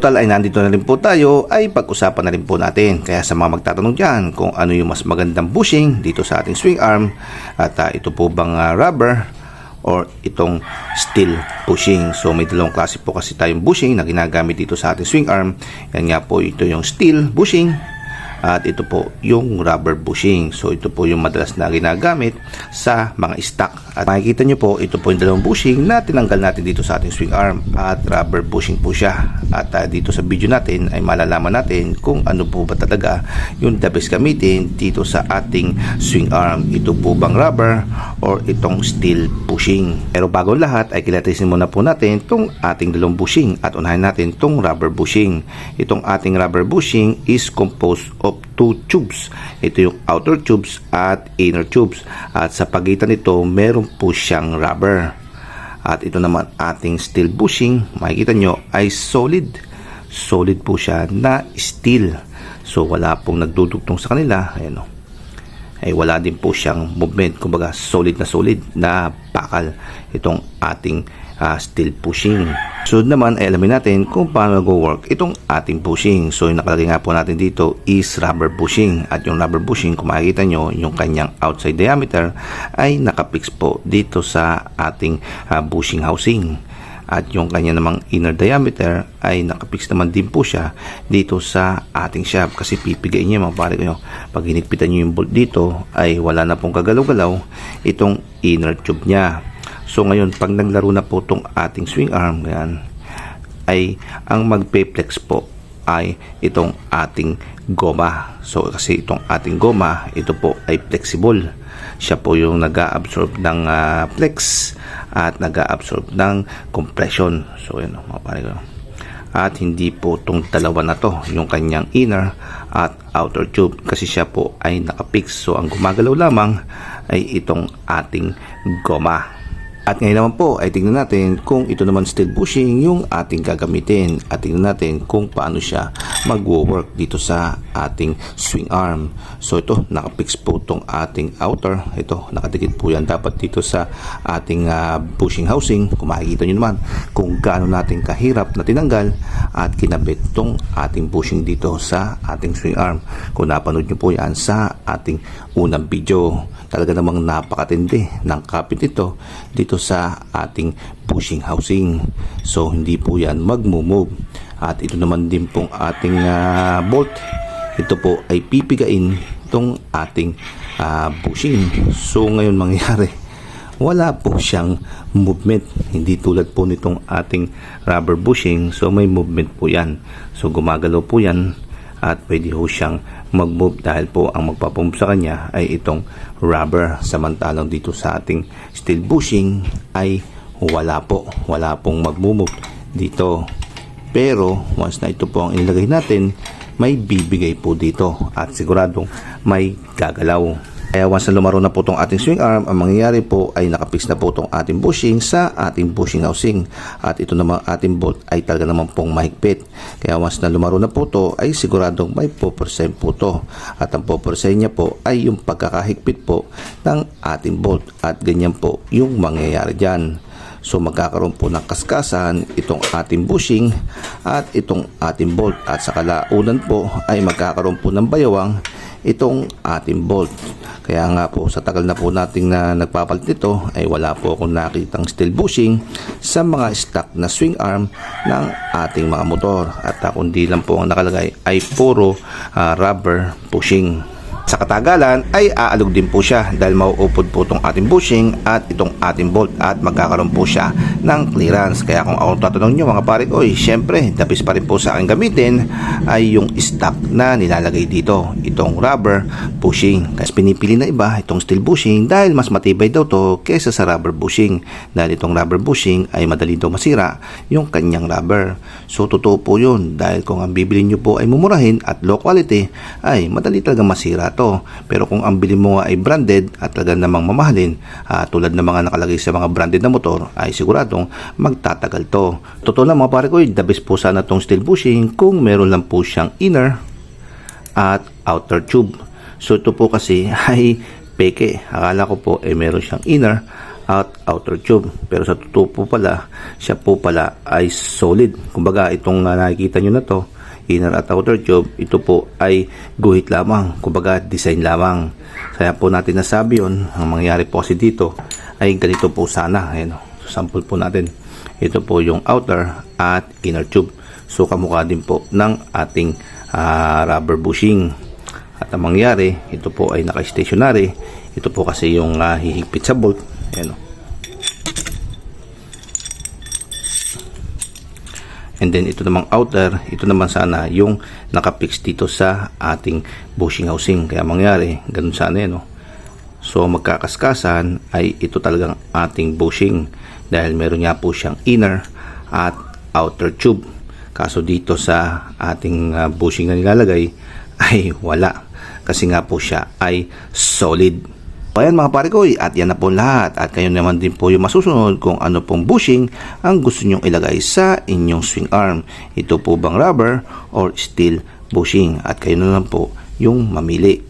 Total ay nandito na rin po tayo ay pag-usapan na rin po natin. Kaya sa mga magtatanong dyan kung ano yung mas magandang bushing dito sa ating swing arm at ah, ito po bang ah, rubber or itong steel bushing. So may dalawang klase po kasi tayong bushing na ginagamit dito sa ating swing arm. Yan nga po ito yung steel bushing at ito po yung rubber bushing. So ito po yung madalas na ginagamit sa mga stock. At makikita nyo po, ito po yung dalawang bushing na tinanggal natin dito sa ating swing arm at rubber bushing po siya. At ah, dito sa video natin ay malalaman natin kung ano po ba talaga yung the best gamitin dito sa ating swing arm. Ito po bang rubber or itong steel bushing. Pero bago lahat ay kilatisin muna po natin itong ating dalawang bushing at unahin natin itong rubber bushing. Itong ating rubber bushing is composed of two tubes. Ito yung outer tubes at inner tubes. At sa pagitan nito, meron po siyang rubber. At ito naman ating steel bushing, makikita nyo ay solid. Solid po siya na steel. So wala pong nagdudugtong sa kanila. Ayan o ay wala din po siyang movement. Kumbaga, solid na solid na bakal itong ating ah, steel pushing. So naman ay alamin natin kung paano nag-work itong ating bushing. So yung nakalagay nga po natin dito is rubber bushing. At yung rubber bushing, kung makikita nyo, yung kanyang outside diameter ay nakapix po dito sa ating ah, bushing housing at yung kanya namang inner diameter ay nakapix naman din po siya dito sa ating shaft kasi pipigayin niya mga pare ko pag hinigpitan nyo yung bolt dito ay wala na pong kagalaw-galaw itong inner tube niya so ngayon pag naglaro na po itong ating swing arm yan, ay ang magpe-flex po ay itong ating goma. So kasi itong ating goma, ito po ay flexible. Siya po yung nag-absorb ng ah, flex at nag-absorb ng compression. So yun, mga pare ko. At hindi po itong dalawa na to, yung kanyang inner at outer tube kasi siya po ay nakapix. So ang gumagalaw lamang ay itong ating goma. At ngayon naman po ay tingnan natin kung ito naman steel bushing yung ating gagamitin at tingnan natin kung paano siya magwo-work dito sa ating swing arm. So ito nakapix po itong ating outer. Ito nakadikit po yan dapat dito sa ating ah, bushing housing. Kung makikita nyo naman kung gaano natin kahirap na tinanggal at kinabit itong ating bushing dito sa ating swing arm. Kung napanood nyo po yan sa ating unang video. Talaga namang napakatindi ng kapit ito dito sa ating bushing housing. So hindi po yan magmo-move. At ito naman din pong ating ah, bolt. Ito po ay pipigain itong ating ah, bushing. So ngayon mangyayari wala po siyang movement. Hindi tulad po nitong ating rubber bushing. So may movement po yan. So gumagalaw po yan at pwede ho siyang mag-move dahil po ang magpapump sa kanya ay itong rubber. Samantalang dito sa ating steel bushing ay wala po. Wala pong mag-move dito. Pero once na ito po ang ilagay natin may bibigay po dito. At siguradong may gagalaw kaya once na lumaro na po itong ating swing arm, ang mangyayari po ay nakapix na po itong ating bushing sa ating bushing housing. At ito naman ating bolt ay talaga naman pong mahigpit. Kaya once na lumaro na po ito ay siguradong may 4% po ito. At ang 4% niya po ay yung pagkakahigpit po ng ating bolt. At ganyan po yung mangyayari dyan. So magkakaroon po ng kaskasan itong ating bushing at itong ating bolt. At sa kalaunan po ay magkakaroon po ng bayawang itong ating bolt. Kaya nga po sa tagal na po nating na nagpapalit nito ay wala po akong nakitang steel bushing sa mga stock na swing arm ng ating mga motor. At uh, kundi lang po ang nakalagay ay puro ah, rubber bushing. Sa katagalan ay aalog din po siya dahil mauupod po itong ating bushing at itong ating bolt at magkakaroon po siya ng clearance. Kaya kung ako tatanong nyo mga pare ko, syempre, dapis pa rin po sa akin gamitin ay yung stock na nilalagay dito. Itong rubber bushing. Kasi pinipili na iba itong steel bushing dahil mas matibay daw to kesa sa rubber bushing. Dahil itong rubber bushing ay madali daw masira yung kanyang rubber. So totoo po yun dahil kung ang bibili nyo po ay mumurahin at low quality ay madali talaga masira to. Pero kung ang bili mo nga ay branded at talaga namang mamahalin ah, tulad ng mga nakalagay sa mga branded na motor ay siguradong magtatagal to. Totoo lang mga pare ko, the best po sana tong steel bushing kung meron lang po siyang inner at outer tube. So ito po kasi ay peke. Akala ko po eh meron siyang inner at outer tube. Pero sa totoo po pala, siya po pala ay solid. Kumbaga itong uh, nakikita nyo na to, inner at outer tube, ito po ay guhit lamang. Kumbaga design lamang. Kaya po natin nasabi yun, ang mangyayari po kasi dito ay ganito po sana. Ayan, oh. sample po natin. Ito po yung outer at inner tube. So kamukha din po ng ating ah, rubber bushing. At ang mangyari, ito po ay naka-stationary. Ito po kasi yung ah, hihigpit sa bolt. Ayan, oh. And then ito namang outer, ito naman sana yung nakapix dito sa ating bushing housing. Kaya mangyari, ganun sana yan. No? So magkakaskasan ay ito talagang ating bushing dahil meron nga po siyang inner at outer tube. Kaso dito sa ating ah, bushing na nilalagay ay wala kasi nga po siya ay solid. Ayan mga pare ko, at yan na po lahat. At kayo naman din po yung masusunod kung ano pong bushing ang gusto nyong ilagay sa inyong swing arm. Ito po bang rubber or steel bushing. At kayo na lang po yung mamili.